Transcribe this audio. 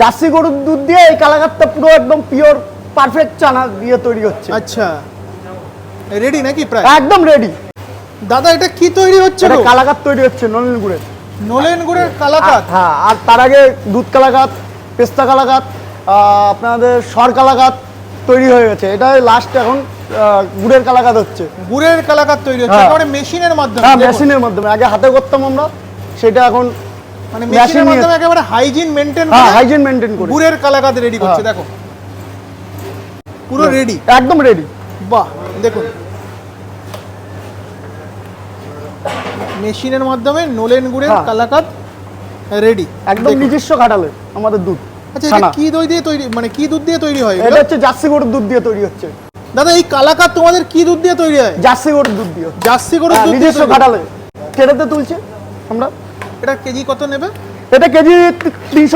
Jersey গরুর দুধ দিয়ে এই কালাকাতটা পুরো একদম পিওর পারফেক্ট চানা দিয়ে তৈরি হচ্ছে। আচ্ছা। রেডি নাকি প্রায়? একদম রেডি দাদা এটা কি তৈরি হচ্ছে এটা? কালাকাত তৈরি হচ্ছে নলেন গুড়ের। নলেন গুড়ের কালাকাত হ্যাঁ আর তার আগে দুধ কালাকাত পেস্তা কালাকাত আপনাদের সর কালাকাত তৈরি হয়ে গেছে। এটা লাস্ট এখন গুড়ের কালাকাত হচ্ছে। গুড়ের কালাকাত তৈরি হচ্ছে। হ্যাঁ। একেবারে মেশিনের মাধ্যমে। হ্যাঁ মেশিনের মাধ্যমে। আগে হাতে করতাম আমরা সেটা এখন মানে মেশিনের মাধ্যমে একেবারে হাইজিন মেনটেন হ্যাঁ করে হাইজিন মেনটেন করে। গুড়ের কালাকাত রেডি করছে হ্যাঁ। দেখো। পুরো রেডি একদম রেডি বাহ দেখুন। মেশিনের মাধ্যমে নলেন গুড়ের হ্যাঁ। কালাকাত রেডি একদম নিজস্ব খাটালে আমাদের দুধ আচ্ছা। এটা কি দই দিয়ে তৈরি মানে কি দুধ দিয়ে তৈরি হয়? এটা হচ্ছে জার্সি গরুর দুধ দিয়ে তৈরি হচ্ছে। দাদা এই কালাকাত তোমাদের কি দুধ দিয়ে তৈরি হয়? জার্সি গরুর দুধ দিয়ে। জার্সি গরুর হ্যাঁ, দুধ নিজস্ব হয়। খাটালে তুলছে আমরা। এটা কেজি কত নেবে? এটা কেজি তিনশো